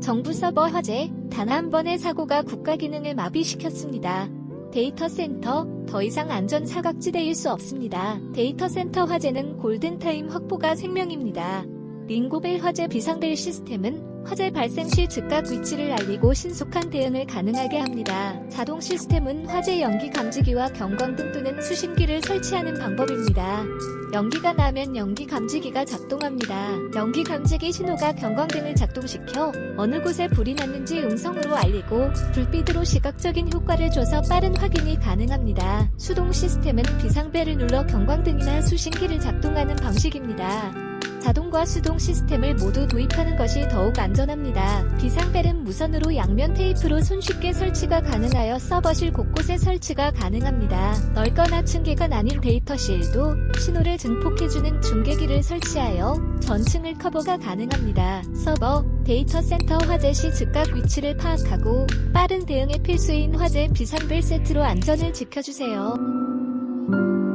정부 서버 화재, 단 한 번의 사고가 국가 기능을 마비시켰습니다. 데이터 센터, 더 이상 안전 사각지대일 수 없습니다. 데이터 센터 화재는 골든타임 확보가 생명입니다. 링고벨 화재 비상벨 시스템은 화재 발생 시 즉각 위치를 알리고 신속한 대응을 가능하게 합니다. 자동 시스템은 화재 연기 감지기와 경광등 또는 수신기를 설치하는 방법입니다. 연기가 나면 연기 감지기가 작동합니다. 연기 감지기 신호가 경광등을 작동시켜 어느 곳에 불이 났는지 음성으로 알리고 불빛으로 시각적인 효과를 줘서 빠른 확인이 가능합니다. 수동 시스템은 비상벨을 눌러 경광등이나 수신기를 작동하는 방식입니다. 자동과 수동 시스템을 모두 도입하는 것이 더욱 안전합니다. 비상벨은 무선으로 양면 테이프로 손쉽게 설치가 가능하여 서버실 곳곳에 설치가 가능합니다. 넓거나 층계가 나뉜 데이터실도 신호를 증폭해주는 중계기를 설치하여 전층을 커버가 가능합니다. 서버, 데이터 센터 화재 시 즉각 위치를 파악하고 빠른 대응에 필수인 화재 비상벨 세트로 안전을 지켜주세요.